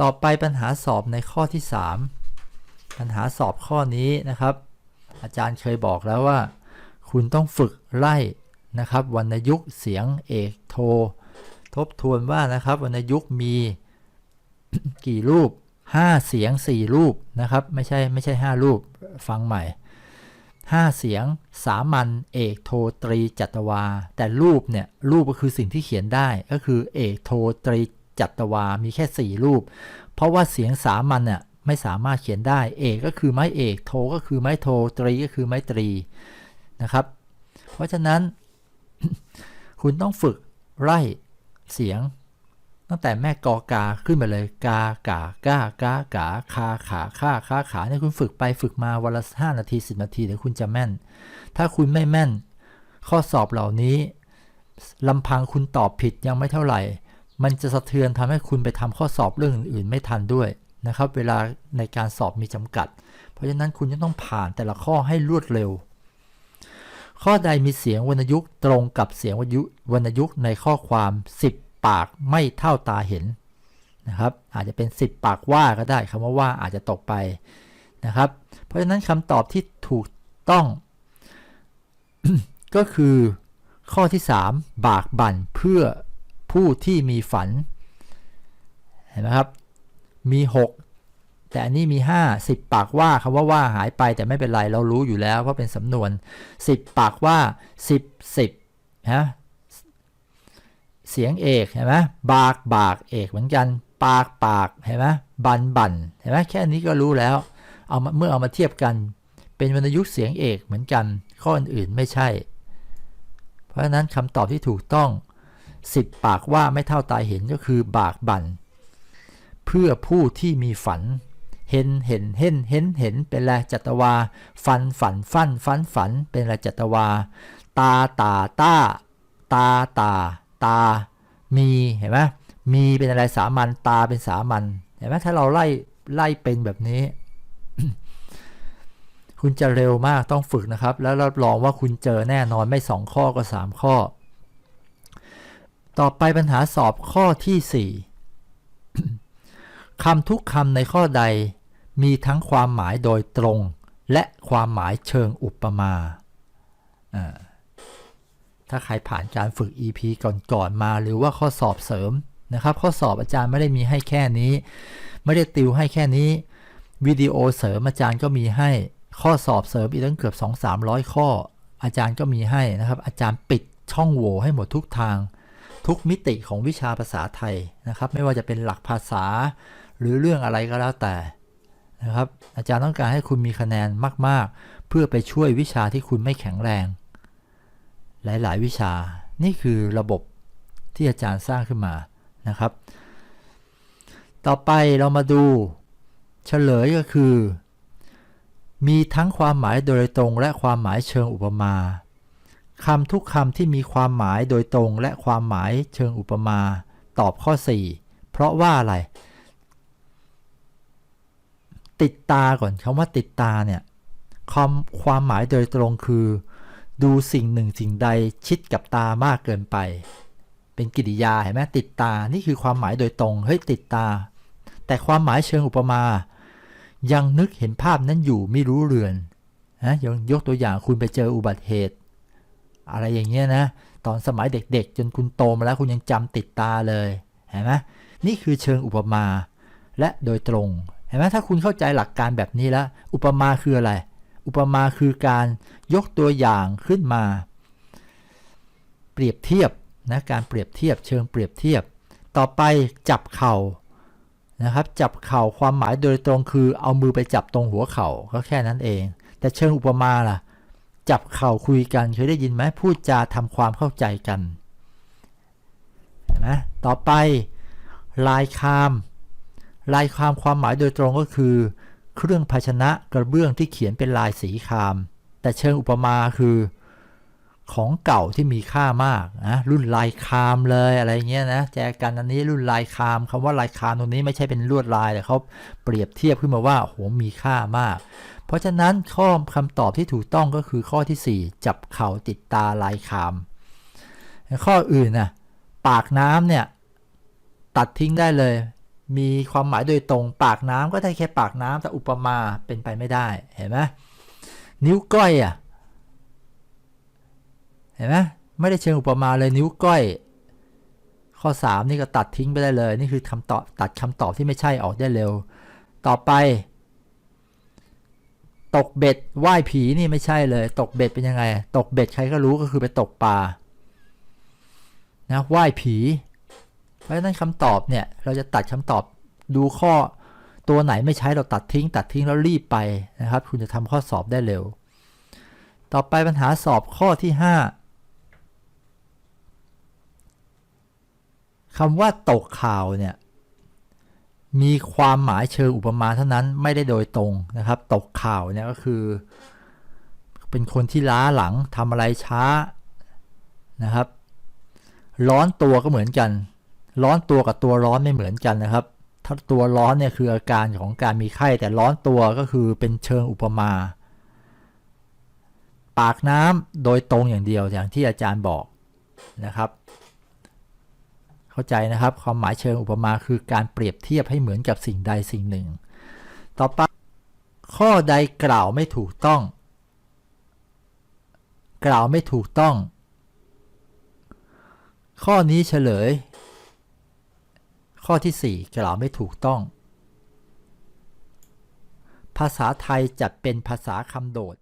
ต่อไปปัญหาสอบในข้อที่ 3 ปัญหาสอบข้อนี้นะครับ อาจารย์เคยบอกแล้วว่า คุณต้องฝึกไล่นะครับวรรณยุกต์เสียงเอกโท ทบทวนว่านะครับวรรณยุกต์มีกี่รูป 5 เสียง 4 รูปนะครับ ไม่ใช่ไม่ใช่ 5 รูปฟังใหม่ 5 เสียงสามัญเอกโทตรีจัตวา แต่รูปเนี่ยรูปก็คือสิ่งที่เขียนได้ก็คือเอกโทตรี จัตวา มีแค่ 4 รูป เพราะว่าเสียงสามัญเนี่ยไม่สามารถเขียนได้ เอกก็คือไม้เอก โทก็คือไม้โท ตรีก็คือไม้ตรีนะครับ เพราะฉะนั้น คุณต้องฝึกไล่เสียง ตั้งแต่แม่กอกาขึ้นมาเลย กากากากากาคาขาค่าคาขาเนี่ยคุณฝึกไปฝึกมาวันละห้านาทีสิบนาทีเดี๋ยวคุณจะแม่น ถ้าคุณไม่แม่น ข้อสอบเหล่านี้ลำพังคุณตอบผิดยังไม่เท่าไหร่ มันจะสะเทือนทำให้คุณไปทำข้อสอบเรื่องอื่น ๆ ไม่ทันด้วยนะครับ เวลาในการสอบมีจำกัด เพราะฉะนั้นคุณจะต้องผ่านแต่ละข้อให้รวดเร็ว ข้อใดมีเสียงวรรณยุกต์ตรงกับเสียงวรรณยุวรรณยุกต์ในข้อความ 10 ปากไม่เท่าตาเห็นนะครับ อาจจะเป็น 10 ปากว่าก็ได้คำว่าว่าอาจจะตกไปนะครับ เพราะฉะนั้นคำตอบที่ถูกต้องก็คือข้อที่ 3 บากบั่นเพื่อ ผู้ที่มีฝัน เห็นไหมครับ มี 6 แต่อันนี้มี 5 10 ปากว่าคำว่าว่าหายไปแต่ไม่เป็นไรเรารู้อยู่แล้วเพราะเป็นสำนวน 10 ปากว่า 10 10นะเสียงเอกเห็นไหมบากบากเอกเหมือนกัน ปากปากเห็นไหมบันบันเห็นไหมแค่นี้ก็รู้แล้วเอามาเมื่อเอามาเทียบกัน เป็นวรรณยุกต์เสียงเอกเหมือนกัน ข้ออื่นๆไม่ใช่ เพราะฉะนั้นคำตอบที่ถูกต้อง 10ปากว่าไม่เท่าตาเห็นก็คือบากบั่นเพื่อผู้ที่มีฝัน เห็นเห็นเห็นเห็นเห็นเป็นแลจัตวา ฟันฝันฟันฟันฝันเป็นแลจัตวา ตาตาตาตาตา ตา มีเห็นไหมมีเป็นอะไรสามัญตาเป็นสามัญเห็นไหมถ้าเราไล่ไล่เป็นแบบนี้ คุณจะเร็วมากต้องฝึกนะครับ แล้วรับรองว่าคุณเจอแน่นอนไม่2ข้อก็3ข้อ ต่อไปปัญหาสอบข้อที่ 4 คำทุกคำในข้อใดมีทั้งความหมายโดยตรง และความหมายเชิงอุปมา ถ้าใครผ่านการฝึก EP ก่อนๆมา หรือว่าข้อสอบเสริมนะครับ ข้อสอบอาจารย์ไม่ได้มีให้แค่นี้ ไม่ได้ติวให้แค่นี้ วิดีโอเสริมอาจารย์ก็มีให้ ข้อสอบเสริมอีกตั้งเกือบ 2-300 ข้อ อาจารย์ก็มีให้นะครับ อาจารย์ปิดช่องโหว่ให้หมดทุกทาง ทุกมิติของวิชาภาษาไทยนะครับ ไม่ว่าจะเป็นหลักภาษาหรือเรื่องอะไรก็แล้วแต่นะครับ อาจารย์ต้องการให้คุณมีคะแนนมาก ๆ เพื่อไปช่วยวิชาที่คุณไม่แข็งแรง หลายๆ วิชานี่คือระบบที่อาจารย์สร้างขึ้นมานะครับ ต่อไปเรามาดูเฉลยก็คือ มีทั้งความหมายโดยตรงและความหมายเชิงอุปมา คำทุกคำที่มีความหมายโดยตรงและความหมายเชิงอุปมา ตอบข้อ 4 เพราะว่าอะไร ติดตาก่อนคำว่าติดตาเนี่ยความความหมายโดยตรงคือ ดูสิ่งหนึ่งสิ่งใดชิดกับตามากเกินไป เป็นกิริยาเห็นไหมติดตานี่คือความหมายโดยตรงเฮ้ยติดตา แต่ความหมายเชิงอุปมา ยังนึกเห็นภาพนั้นอยู่ไม่รู้เรือนนะยกตัวอย่างคุณไปเจออุบัติเหตุ อะไรอย่างเงี้ยนะ ตอนสมัยเด็กๆ จนคุณโตมาแล้วคุณยังจำติดตาเลยเห็นไหมนี่คือเชิงอุปมาและโดยตรงเห็นไหมถ้าคุณเข้าใจหลักการแบบนี้แล้ว อุปมาคืออะไร อุปมาคือการยกตัวอย่างขึ้นมา เปรียบเทียบนะการเปรียบเทียบเชิงเปรียบเทียบ ต่อไปจับเข่านะครับจับเข่าความหมายโดยตรงคือเอามือไปจับตรงหัวเข่าก็แค่นั้นเอง แต่เชิงอุปมาล่ะ จับเข่าคุยกันเคยได้ยินไหมพูดจาทำความเข้าใจกันเห็นไหมต่อไปลายคาม ลายคามความหมายโดยตรงก็คือ เครื่องภาชนะกระเบื้องที่เขียนเป็นลายสีคาม แต่เชิงอุปมาคือ ของเก่าที่มีค่ามากนะรุ่นลายคามเลยอะไรเงี้ยนะแจกันอันนี้รุ่นลายคามคำว่าลายคามตรงนี้ไม่ใช่เป็นลวดลายแต่เขาเปรียบเทียบขึ้นมาว่าโหมีค่ามาก เพราะฉะนั้นข้อคำตอบที่ถูกต้องก็คือข้อที่ 4 จับเข่าติดตาลายคาม ข้ออื่นนะปากน้ำเนี่ยตัดทิ้งได้เลย มีความหมายโดยตรง ปากน้ำก็ได้แค่ปากน้ำแต่อุปมาเป็นไปไม่ได้เห็นไหมนิ้วก้อยอะเห็นไหมไม่ได้เชิงอุปมาเลยนิ้วก้อย ข้อ 3 นี่ก็ตัดทิ้งไปได้เลย นี่คือคำตอบตัดคำตอบที่ไม่ใช่ออกได้เร็ว ต่อไป ตกเบ็ดว่ายผีนี่ไม่ใช่เลย ตกเบ็ดเป็นยังไง ตกเบ็ดใครก็รู้ก็คือไปตกปลานะว่ายผี เพราะฉะนั้นคำตอบเนี่ยเราจะตัดคำตอบดูข้อตัวไหนไม่ใช้เราตัดทิ้ง ตัดทิ้งแล้วรีบไปนะครับ คุณจะทำข้อสอบได้เร็ว ต่อไปปัญหาสอบข้อที่ 5คำว่าตกข่าวเนี่ย มีความหมายเชิงอุปมาเท่านั้นไม่ได้โดยตรงนะครับ ตกข่าวเนี่ยก็คือ เป็นคนที่ล้าหลังทำอะไรช้านะครับ ร้อนตัวก็เหมือนกัน ร้อนตัวกับตัวร้อนไม่เหมือนกันนะครับ ถ้าตัวร้อนเนี่ยคืออาการของการมีไข้แต่ร้อนตัวก็คือเป็นเชิงอุปมา ปากน้ำโดยตรงอย่างเดียวอย่างที่อาจารย์บอกนะครับ เข้าใจนะครับ ความหมายเชิงอุปมาคือการเปรียบเทียบให้เหมือนกับสิ่งใดสิ่งหนึ่ง ต่อไปข้อใดกล่าวไม่ถูกต้อง กล่าวไม่ถูกต้อง ข้อนี้เฉลย ข้อที่ 4 กล่าวไม่ถูกต้อง ภาษาไทยจัดเป็นภาษาคำโดด